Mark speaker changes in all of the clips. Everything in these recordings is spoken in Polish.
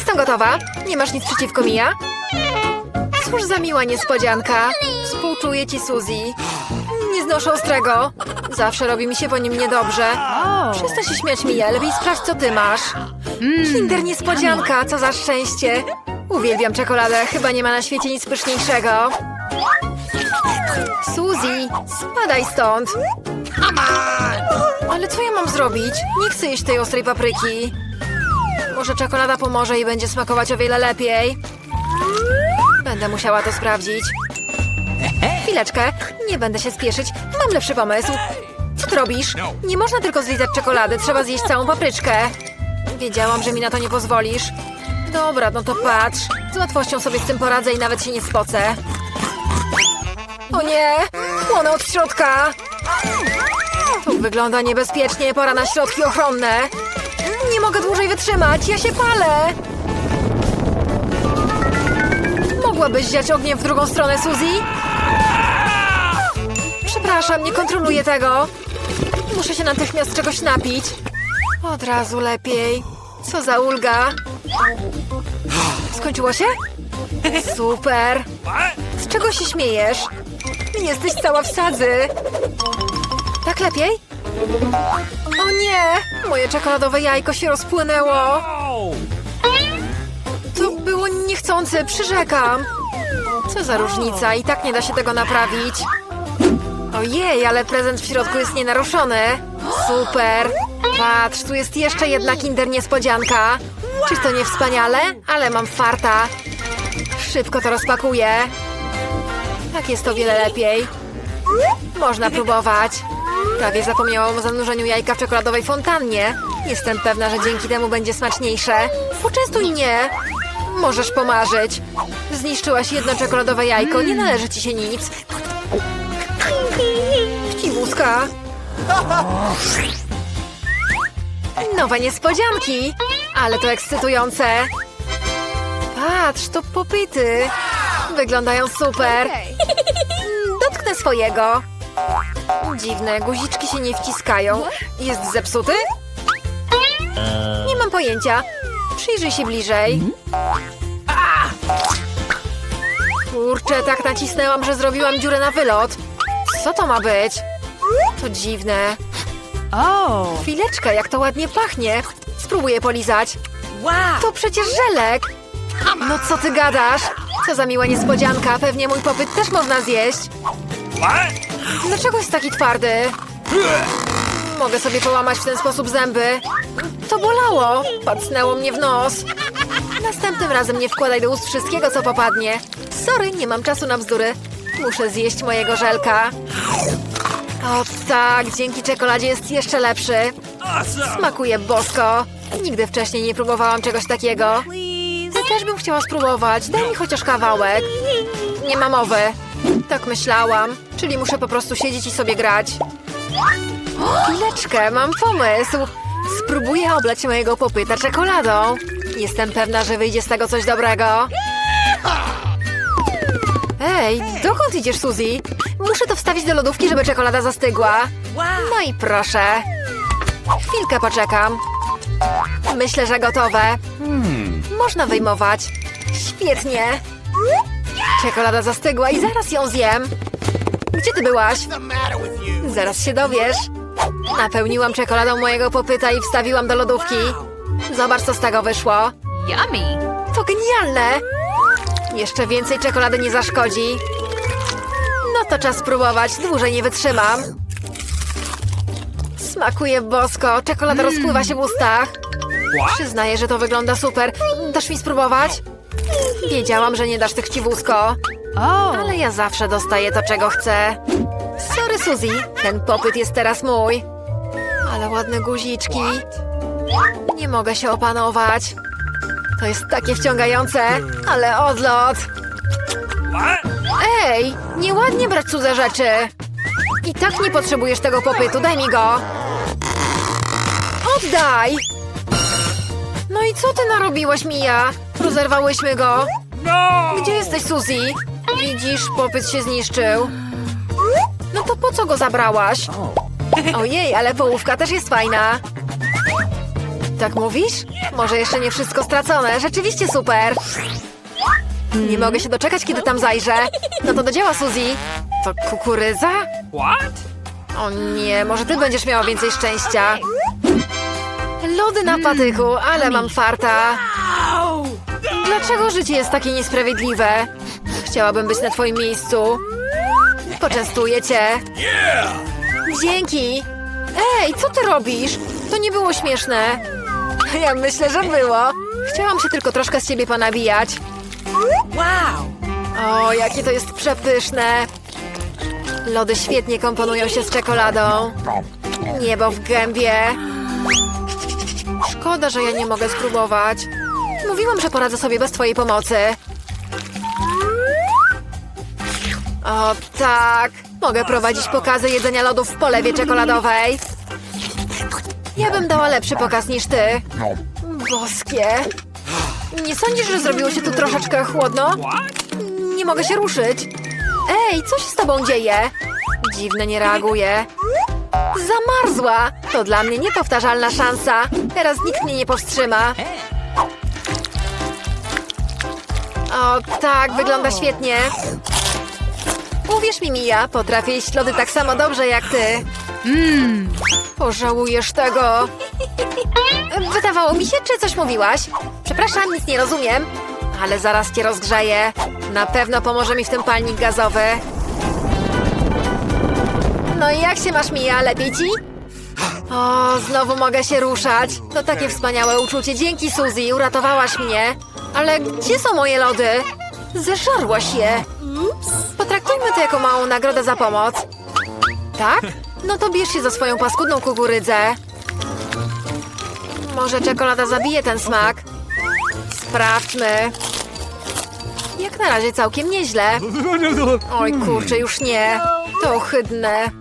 Speaker 1: Jestem gotowa. Nie masz nic przeciwko, Mia? Cóż za miła niespodzianka. Współczuję ci, Suzy. Nie znoszę ostrego. Zawsze robi mi się po nim niedobrze. Przestań się śmiać, Mia. Lepiej sprawdź, co ty masz. Kinder niespodzianka, co za szczęście. Uwielbiam czekoladę. Chyba nie ma na świecie nic pyszniejszego. Suzy, spadaj stąd. Ale co ja mam zrobić? Nie chcę jeść tej ostrej papryki. Może czekolada pomoże i będzie smakować o wiele lepiej. Będę musiała to sprawdzić. Chwileczkę, nie będę się spieszyć. Mam lepszy pomysł. Co ty robisz? Nie można tylko zlizać czekolady, trzeba zjeść całą papryczkę. Wiedziałam, że mi na to nie pozwolisz. Dobra, no to patrz. Z łatwością sobie z tym poradzę i nawet się nie spocę. O nie! Płonę od środka! To wygląda niebezpiecznie, pora na środki ochronne. Nie mogę dłużej wytrzymać, ja się palę! Mogłabyś wziąć ogniem w drugą stronę, Suzy? Przepraszam, nie kontroluję tego. Muszę się natychmiast czegoś napić. Od razu lepiej. Co za ulga. Skończyło się? Super. Z czego się śmiejesz? Jesteś cała w sadzy. Tak lepiej? O nie! Moje czekoladowe jajko się rozpłynęło. To było niechcące, przyrzekam. Co za różnica, i tak nie da się tego naprawić. Ojej, ale prezent w środku jest nienaruszony. Super. Patrz, tu jest jeszcze jedna kinder niespodzianka. Czyż to nie wspaniale? Ale mam farta. Szybko to rozpakuję. Tak jest to wiele lepiej. Można próbować. Prawie zapomniałam o zanurzeniu jajka w czekoladowej fontannie. Jestem pewna, że dzięki temu będzie smaczniejsze. Poczęstuj mnie. Możesz pomarzyć. Zniszczyłaś jedno czekoladowe jajko, nie należy ci się nic. Chciwuska. Nowe niespodzianki. Ale to ekscytujące. Patrz, to popyty. Wyglądają super. Dotknę swojego. Dziwne, guziczki się nie wciskają. Jest zepsuty? Nie mam pojęcia. Przyjrzyj się bliżej. Kurczę, tak nacisnęłam, że zrobiłam dziurę na wylot. Co to ma być? To dziwne.
Speaker 2: Oh.
Speaker 1: Chwileczkę, jak to ładnie pachnie. Spróbuję polizać.
Speaker 2: Wow.
Speaker 1: To przecież żelek. No co ty gadasz? Co za miła niespodzianka. Pewnie mój popyt też można zjeść. Dlaczego jest taki twardy? Mogę sobie połamać w ten sposób zęby. To bolało. Pacnęło mnie w nos. Następnym razem nie wkładaj do ust wszystkiego, co popadnie. Sorry, nie mam czasu na bzdury. Muszę zjeść mojego żelka. O tak, dzięki czekoladzie jest jeszcze lepszy. Smakuje bosko. Nigdy wcześniej nie próbowałam czegoś takiego. Ja też bym chciała spróbować. Daj mi chociaż kawałek. Nie ma mowy. Tak myślałam. Czyli muszę po prostu siedzieć i sobie grać. Chwileczkę, mam pomysł. Spróbuję oblać mojego popyta czekoladą. Jestem pewna, że wyjdzie z tego coś dobrego. Ej, dokąd idziesz, Suzy? Muszę to wstawić do lodówki, żeby czekolada zastygła. No i proszę. Chwilkę poczekam. Myślę, że gotowe. Można wyjmować. Świetnie. Czekolada zastygła i zaraz ją zjem. Gdzie ty byłaś? Zaraz się dowiesz. Napełniłam czekoladą mojego popyta i wstawiłam do lodówki. Zobacz, co z tego wyszło.
Speaker 2: Yummy.
Speaker 1: To genialne! Jeszcze więcej czekolady nie zaszkodzi. No to czas spróbować, dłużej nie wytrzymam. Smakuje bosko, czekolada rozpływa się w ustach. Przyznaję, że to wygląda super. Dasz mi spróbować? Wiedziałam, że nie dasz tych ciwusko,
Speaker 2: Oh.
Speaker 1: ale ja zawsze dostaję to, czego chcę. Sorry, Suzy, ten popyt jest teraz mój. Ale ładne guziczki. Nie mogę się opanować. To jest takie wciągające, ale odlot. Ej, nieładnie brać cudze rzeczy. I tak nie potrzebujesz tego popytu, daj mi go. Oddaj! No i co ty narobiłaś, Mija? Rozerwałyśmy go. Gdzie jesteś, Suzy? Widzisz, popyt się zniszczył. No to po co go zabrałaś? Ojej, ale połówka też jest fajna. Tak mówisz? Może jeszcze nie wszystko stracone. Rzeczywiście super. Nie mogę się doczekać, kiedy tam zajrzę. No to do dzieła, Suzy. To kukurydza?
Speaker 3: What?
Speaker 1: O nie, może ty będziesz miała więcej szczęścia. Lody na patyku, ale mam farta. Dlaczego życie jest takie niesprawiedliwe? Chciałabym być na twoim miejscu. Poczęstuję cię. Dzięki. Ej, co ty robisz? To nie było śmieszne. Ja myślę, że było. Chciałam się tylko troszkę z ciebie ponabijać.
Speaker 3: Wow.
Speaker 1: O, jakie to jest przepyszne. Lody świetnie komponują się z czekoladą. Niebo w gębie. Szkoda, że ja nie mogę spróbować. Mówiłam, że poradzę sobie bez twojej pomocy. O tak, mogę prowadzić pokazy jedzenia lodów w polewie czekoladowej. Ja bym dała lepszy pokaz niż ty. Boskie. Nie sądzisz, że zrobiło się tu troszeczkę chłodno? Nie mogę się ruszyć. Ej, co się z tobą dzieje? Dziwne, nie reaguje. Zamarzła! To dla mnie niepowtarzalna szansa. Teraz nikt mnie nie powstrzyma. O, tak, wygląda świetnie. Uwierz mi, Mija, potrafię jeść lody tak samo dobrze jak ty.
Speaker 2: Mmm.
Speaker 1: Pożałujesz tego. Wydawało mi się, czy coś mówiłaś? Przepraszam, nic nie rozumiem. Ale zaraz cię rozgrzeję. Na pewno pomoże mi w tym palnik gazowy. No i jak się masz, Mija? Lepiej ci? O, znowu mogę się ruszać. To takie wspaniałe uczucie. Dzięki, Suzy, uratowałaś mnie. Ale gdzie są moje lody? Zeżarłaś je. Potraktujmy to jako małą nagrodę za pomoc. Tak? No to bierz się za swoją paskudną kukurydzę. Może czekolada zabije ten smak? Sprawdźmy. Jak na razie całkiem nieźle. Oj kurczę, już nie. To ohydne.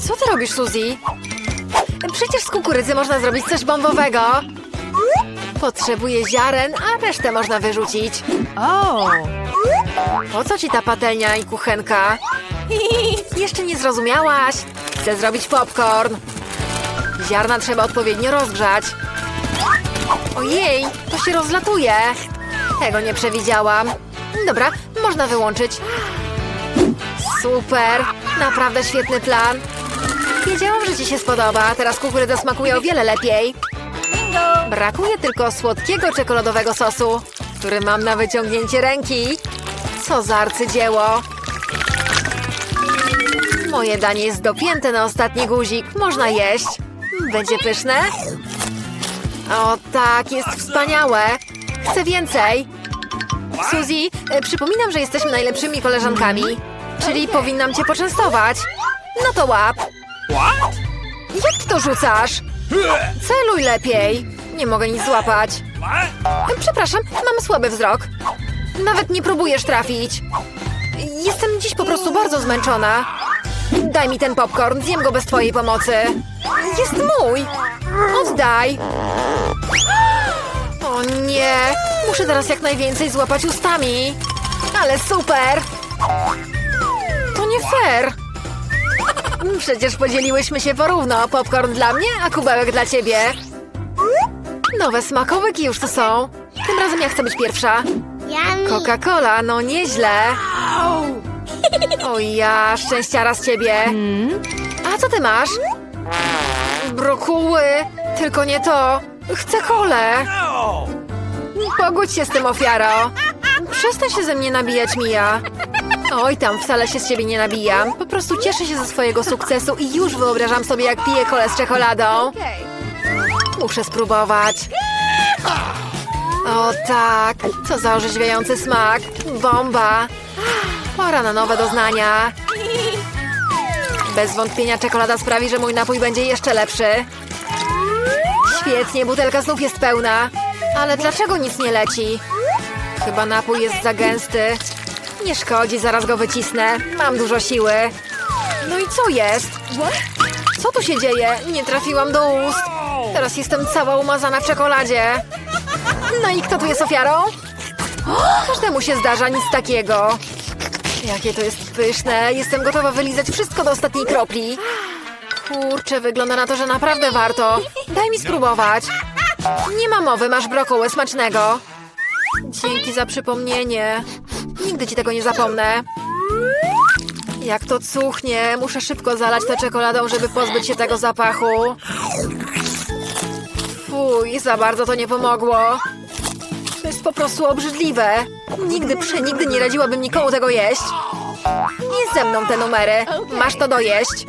Speaker 1: Co ty robisz, Suzy? Przecież z kukurydzy można zrobić coś bombowego. Potrzebuję ziaren, a resztę można wyrzucić.
Speaker 2: Oh.
Speaker 1: Po co ci ta patelnia i kuchenka? Jeszcze nie zrozumiałaś? Chcę zrobić popcorn. Ziarna trzeba odpowiednio rozgrzać. Ojej, to się rozlatuje. Tego nie przewidziałam. Dobra, można wyłączyć. Super, naprawdę świetny plan. Wiedziałam, że ci się spodoba. Teraz kukurydza smakuje o wiele lepiej. Brakuje tylko słodkiego czekoladowego sosu, który mam na wyciągnięcie ręki. Co za arcydzieło. Moje danie jest dopięte na ostatni guzik. Można jeść. Będzie pyszne? O tak, jest wspaniałe. Chcę więcej. Suzy, e, przypominam, że jesteśmy najlepszymi koleżankami. Czyli powinnam cię poczęstować. No to łap. To rzucasz? Celuj lepiej. Nie mogę nic złapać. Przepraszam, mam słaby wzrok. Nawet nie próbujesz trafić. Jestem dziś po prostu bardzo zmęczona. Daj mi ten popcorn, zjem go bez twojej pomocy. Jest mój! Oddaj! O nie! Muszę teraz jak najwięcej złapać ustami. Ale super! To nie fair! Przecież podzieliłyśmy się porówno. Popcorn dla mnie, a kubełek dla ciebie. Nowe smakołyki już tu są. Tym razem ja chcę być pierwsza. Coca-Cola, no nieźle. O ja, szczęściara z ciebie. A co ty masz? Brokuły. Tylko nie to. Chcę kolę.
Speaker 3: No.
Speaker 1: Pogódź się z tym, ofiaro. Przestań się ze mnie nabijać, Mija. Oj, tam wcale się z ciebie nie nabijam. Po prostu cieszę się ze swojego sukcesu i już wyobrażam sobie, jak piję kolę z czekoladą. Muszę spróbować. O tak, co za orzeźwiający smak. Bomba. Pora na nowe doznania. Bez wątpienia czekolada sprawi, że mój napój będzie jeszcze lepszy. Świetnie, butelka znów jest pełna. Ale dlaczego nic nie leci? Chyba napój jest za gęsty. Nie szkodzi, zaraz go wycisnę. Mam dużo siły. No i co jest? Co tu się dzieje? Nie trafiłam do ust. Teraz jestem cała umazana w czekoladzie. No i kto tu jest ofiarą? Każdemu się zdarza, nic takiego. Jakie to jest pyszne. Jestem gotowa wylizać wszystko do ostatniej kropli. Kurczę, wygląda na to, że naprawdę warto. Daj mi spróbować. Nie ma mowy, masz brokuły smacznego. Dzięki za przypomnienie. Nigdy ci tego nie zapomnę. Jak to cuchnie. Muszę szybko zalać tę czekoladą, żeby pozbyć się tego zapachu. Fuj, za bardzo to nie pomogło. To jest po prostu obrzydliwe. Nigdy, przenigdy nie radziłabym nikomu tego jeść. Nie ze mną te numery. Masz to dojeść.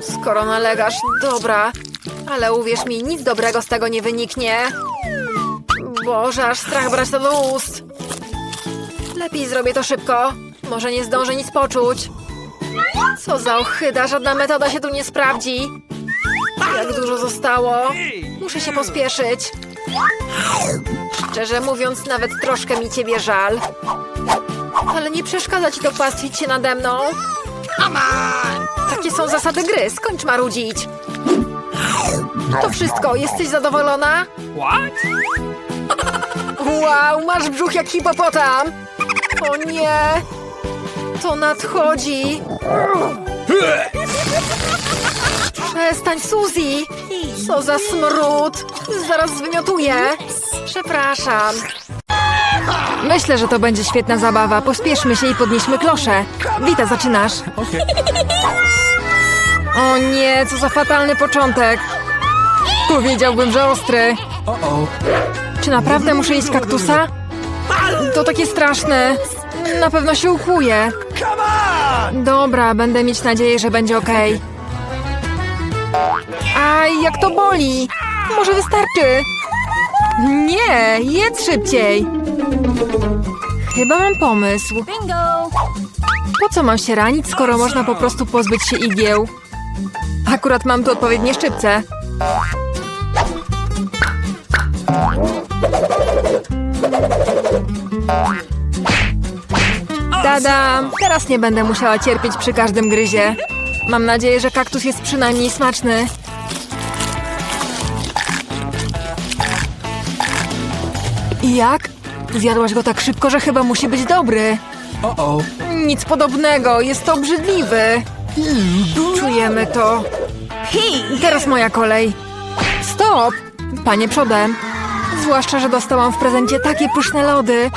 Speaker 1: Skoro nalegasz, dobra. Ale uwierz mi, nic dobrego z tego nie wyniknie. Boże, aż strach brać to do ust. Lepiej zrobię to szybko. Może nie zdążę nic poczuć. Co za ochyda, żadna metoda się tu nie sprawdzi. Jak dużo zostało. Muszę się pospieszyć. Szczerze mówiąc, nawet troszkę mi ciebie żal. Ale nie przeszkadza ci to pastwić się nade mną. Takie są zasady gry, skończ marudzić. To wszystko, jesteś zadowolona? Wow, masz brzuch jak hipopotam! O nie! To nadchodzi! Przestań, Suzy! Co za smród! Zaraz zwymiotuję! Przepraszam. Myślę, że to będzie świetna zabawa. Pospieszmy się i podnieśmy klosze. Wita, zaczynasz. O nie, co za fatalny początek. Powiedziałbym, że ostry. Czy naprawdę muszę jeść kaktusa? To takie straszne. Na pewno się ukłuję. Dobra, będę mieć nadzieję, że będzie ok. Aj, jak to boli! Może wystarczy? Nie, jedz szybciej. Chyba mam pomysł.
Speaker 2: Bingo!
Speaker 1: Po co mam się ranić, skoro można po prostu pozbyć się igieł? Akurat mam tu odpowiednie szczypce. Tada! Teraz nie będę musiała cierpieć przy każdym gryzie. Mam nadzieję, że kaktus jest przynajmniej smaczny. I jak? Zjadłaś go tak szybko, że chyba musi być dobry.
Speaker 3: Uh-oh.
Speaker 1: Nic podobnego, jest to obrzydliwy. Czujemy to. Teraz moja kolej. Stop! Panie przodem. Zwłaszcza, że dostałam w prezencie takie pyszne lody.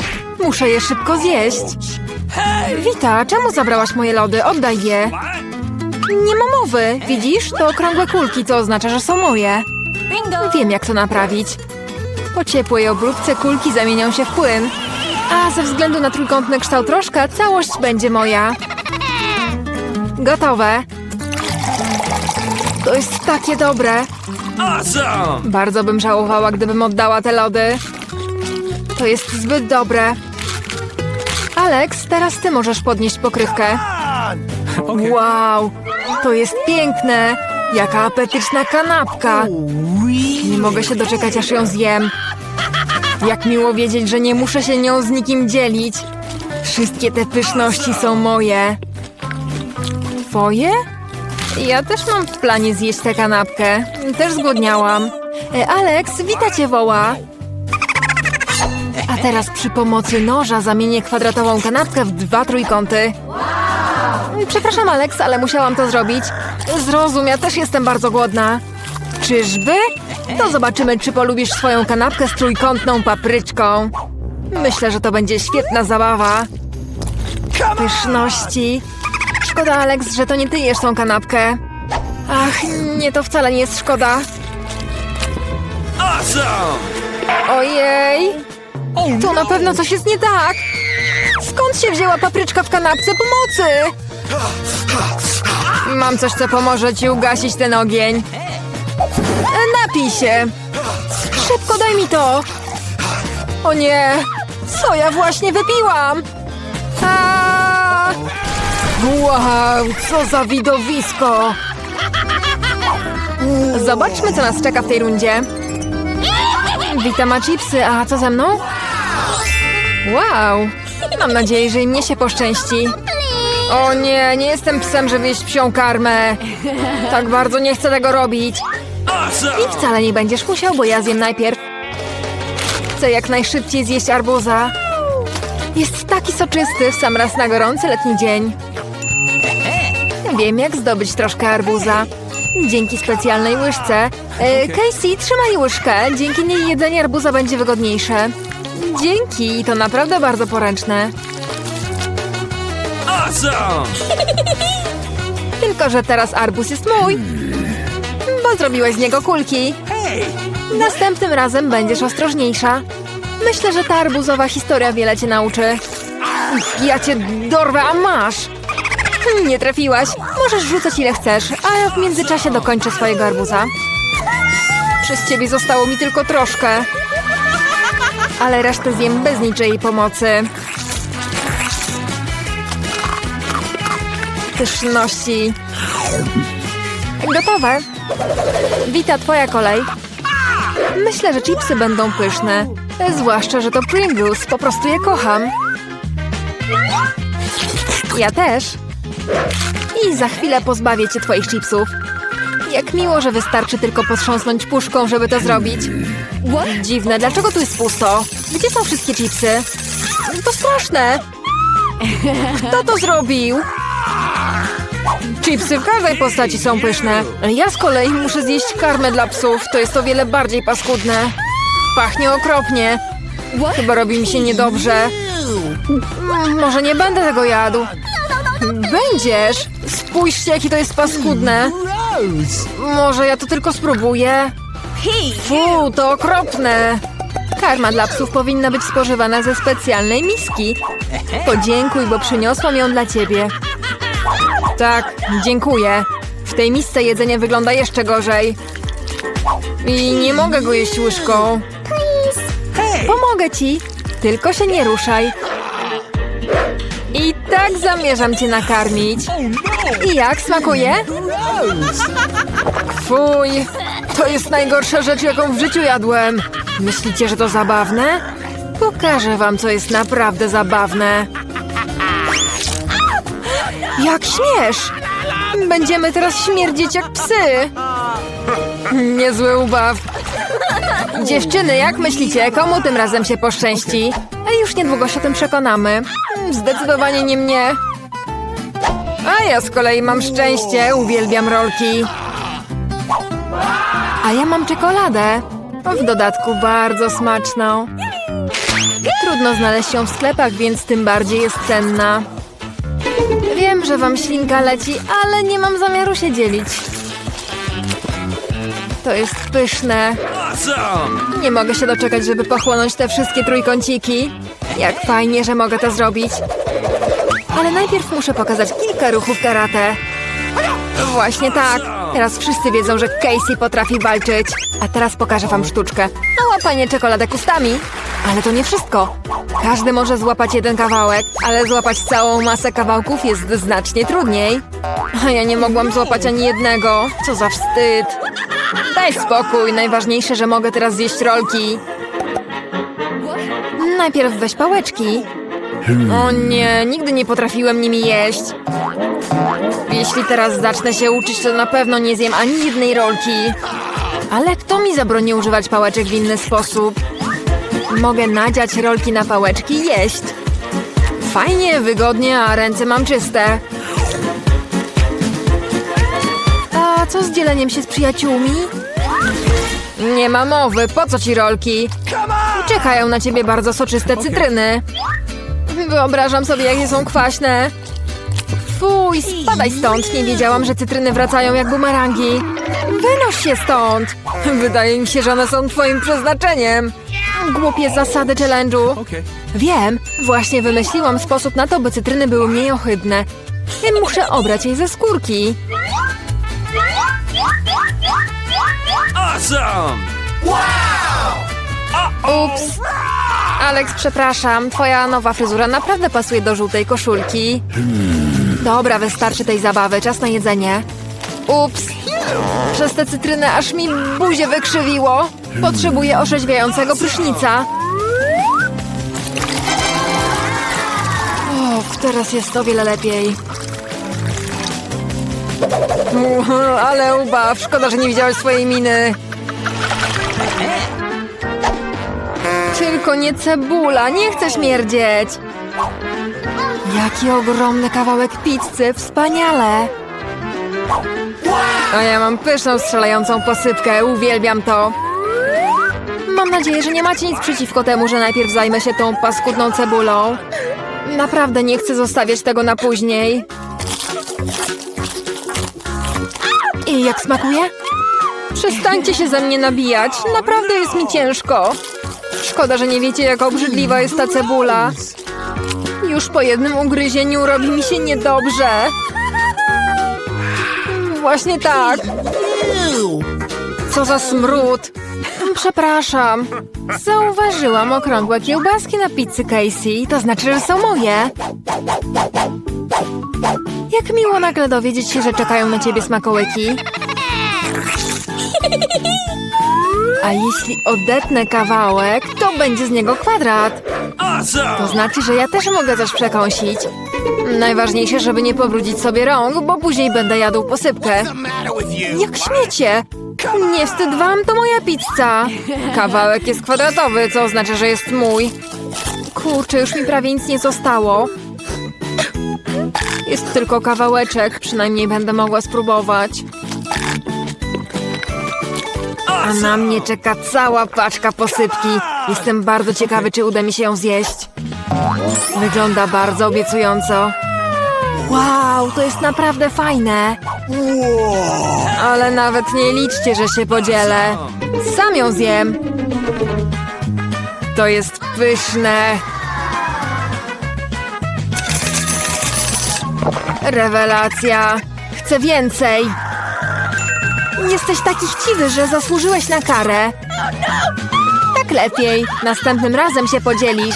Speaker 1: Muszę je szybko zjeść. Wita, czemu zabrałaś moje lody? Oddaj je. Nie ma mowy. Widzisz? To okrągłe kulki, co oznacza, że są moje. Wiem, jak to naprawić. Po ciepłej obróbce kulki zamienią się w płyn. A ze względu na trójkątny kształt rożka, całość będzie moja. Gotowe. To jest takie dobre.
Speaker 3: Awesome!
Speaker 1: Bardzo bym żałowała, gdybym oddała te lody. To jest zbyt dobre. Alex, teraz ty możesz podnieść pokrywkę. Wow, to jest piękne. Jaka apetyczna kanapka. Nie mogę się doczekać, aż ją zjem. Jak miło wiedzieć, że nie muszę się nią z nikim dzielić. Wszystkie te pyszności są moje. Twoje? Ja też mam w planie zjeść tę kanapkę. Też zgłodniałam. E, Alex, wita cię woła. A teraz przy pomocy noża zamienię kwadratową kanapkę w dwa trójkąty. Przepraszam, Alex, ale musiałam to zrobić. Zrozum, ja też jestem bardzo głodna. Czyżby? To zobaczymy, czy polubisz swoją kanapkę z trójkątną papryczką. Myślę, że to będzie świetna zabawa. Pyszności. Szkoda, Alex, że to nie ty jesz tą kanapkę. Ach, nie, to wcale nie jest szkoda. Ojej! To na pewno coś jest nie tak. Skąd się wzięła papryczka w kanapce pomocy? Mam coś, co pomoże ci ugasić ten ogień. E, Napij się. Szybko daj mi to. O nie, co ja właśnie wypiłam? Wow, co za widowisko. Zobaczmy, co nas czeka w tej rundzie. Witam, chipsy, a co ze mną? Wow, mam nadzieję, że i mnie się poszczęści. O nie, nie jestem psem, żeby jeść psią karmę. Tak bardzo nie chcę tego robić. I wcale nie będziesz musiał, bo ja zjem najpierw. Chcę jak najszybciej zjeść arbuza. Jest taki soczysty w sam raz na gorący letni dzień. Wiem, jak zdobyć troszkę arbuza. Dzięki specjalnej łyżce. E, Casey, trzymaj łyżkę. Dzięki niej jedzenie arbuza będzie wygodniejsze. Dzięki, to naprawdę bardzo poręczne.
Speaker 3: Awesome!
Speaker 1: Tylko, że teraz arbuz jest mój. Bo zrobiłeś z niego kulki. Następnym razem będziesz ostrożniejsza. Myślę, że ta arbuzowa historia wiele cię nauczy. Ja cię dorwę, a masz! Nie trafiłaś. Możesz rzucać ile chcesz, a ja w międzyczasie dokończę swojego arbuza. Przez ciebie zostało mi tylko troszkę. Ale resztę zjem bez niczyjej pomocy. Pyszności. Gotowe. Wita, twoja kolej. Myślę, że chipsy będą pyszne. Zwłaszcza, że to Pringles. Po prostu je kocham. Ja też. I za chwilę pozbawię cię twoich chipsów. Jak miło, że wystarczy tylko potrząsnąć puszką, żeby to zrobić. Dziwne, dlaczego tu jest pusto? Gdzie są wszystkie chipsy? To straszne. Kto to zrobił? Chipsy w każdej postaci są pyszne. Ja z kolei muszę zjeść karmę dla psów. To jest o wiele bardziej paskudne. Pachnie okropnie. Chyba robi mi się niedobrze. Mm, Może nie będę tego jadł. Będziesz. Spójrzcie, jakie to jest paskudne. Może ja to tylko spróbuję. Fu, to okropne. Karma dla psów powinna być spożywana ze specjalnej miski. Podziękuj, bo przyniosłam ją dla ciebie. Tak, dziękuję. W tej misce jedzenie wygląda jeszcze gorzej. I nie mogę go jeść łyżką. Pomogę ci, tylko się nie ruszaj. I tak zamierzam cię nakarmić. I jak smakuje? Fuj, to jest najgorsza rzecz, jaką w życiu jadłem. Myślicie, że to zabawne? Pokażę wam, co jest naprawdę zabawne. Jak śmiesz! Będziemy teraz śmierdzić jak psy! Niezły ubaw. Dziewczyny, jak myślicie, komu tym razem się poszczęści? Już niedługo się o tym przekonamy. Zdecydowanie nie mnie. A ja z kolei mam szczęście, uwielbiam rolki. A ja mam czekoladę. W dodatku bardzo smaczną. Trudno znaleźć ją w sklepach, więc tym bardziej jest cenna. Wiem, że wam ślinka leci, ale nie mam zamiaru się dzielić. To jest pyszne. Nie mogę się doczekać, żeby pochłonąć te wszystkie trójkąciki. Jak fajnie, że mogę to zrobić. Ale najpierw muszę pokazać kilka ruchów karate. Właśnie tak. Teraz wszyscy wiedzą, że Casey potrafi walczyć. A teraz pokażę wam sztuczkę. Na łapanie czekoladek ustami. Ale to nie wszystko. Każdy może złapać jeden kawałek, ale złapać całą masę kawałków jest znacznie trudniej. A ja nie mogłam złapać ani jednego. Co za wstyd. Daj spokój, najważniejsze, że mogę teraz zjeść rolki. Najpierw weź pałeczki. O nie, nigdy nie potrafiłem nimi jeść. Jeśli teraz zacznę się uczyć, to na pewno nie zjem ani jednej rolki. Ale kto mi zabroni używać pałeczek w inny sposób? Mogę nadziać rolki na pałeczki i jeść. Fajnie, wygodnie, a ręce mam czyste. A co z dzieleniem się z przyjaciółmi? Nie ma mowy, po co ci rolki? Czekają na ciebie bardzo soczyste cytryny. Wyobrażam sobie, jakie są kwaśne. Fuj, spadaj stąd. Nie wiedziałam, że cytryny wracają jak bumerangi. Wynoś się stąd. Wydaje mi się, że one są twoim przeznaczeniem. Głupie zasady challenge'u. Wiem, właśnie wymyśliłam sposób na to, by cytryny były mniej ohydne. Muszę obrać jej ze skórki.
Speaker 3: Awesome!
Speaker 1: Ups. Alex, przepraszam. Twoja nowa fryzura naprawdę pasuje do żółtej koszulki. Dobra, wystarczy tej zabawy. Czas na jedzenie. Ups. Przez te cytryny aż mi buzię wykrzywiło. Potrzebuję orzeźwiającego prysznica. O, teraz jest o wiele lepiej. Ale ubaw, szkoda, że nie widziałeś swojej miny. Tylko nie cebula, nie chcę śmierdzieć. Jaki ogromny kawałek pizzy, wspaniale. A ja mam pyszną, strzelającą posypkę. Uwielbiam to. Mam nadzieję, że nie macie nic przeciwko temu, że najpierw zajmę się tą paskudną cebulą. Naprawdę nie chcę zostawiać tego na później. I jak smakuje? Przestańcie się ze mnie nabijać. Naprawdę jest mi ciężko. Szkoda, że nie wiecie, jak obrzydliwa jest ta cebula. Już po jednym ugryzieniu robi mi się niedobrze. Właśnie tak. Co za smród. Przepraszam. Zauważyłam okrągłe kiełbaski na pizzy Casey. To znaczy, że są moje. Jak miło nagle dowiedzieć się, że czekają na ciebie smakołyki. A jeśli odetnę kawałek, to będzie z niego kwadrat. To znaczy, że ja też mogę coś przekąsić. Najważniejsze, żeby nie pobrudzić sobie rąk, bo później będę jadł posypkę. Jak śmiecie! Nie wstyd wam, to moja pizza. Kawałek jest kwadratowy, co oznacza, że jest mój. Kurczę, już mi prawie nic nie zostało. Jest tylko kawałeczek, przynajmniej będę mogła spróbować. A na mnie czeka cała paczka posypki. Jestem bardzo ciekawy, czy uda mi się ją zjeść. Wygląda bardzo obiecująco. Wow, to jest naprawdę fajne. Ale nawet nie liczcie, że się podzielę. Sam ją zjem. To jest pyszne. Rewelacja. Chcę więcej. Jesteś taki chciwy, że zasłużyłeś na karę. Tak lepiej. Następnym razem się podzielisz.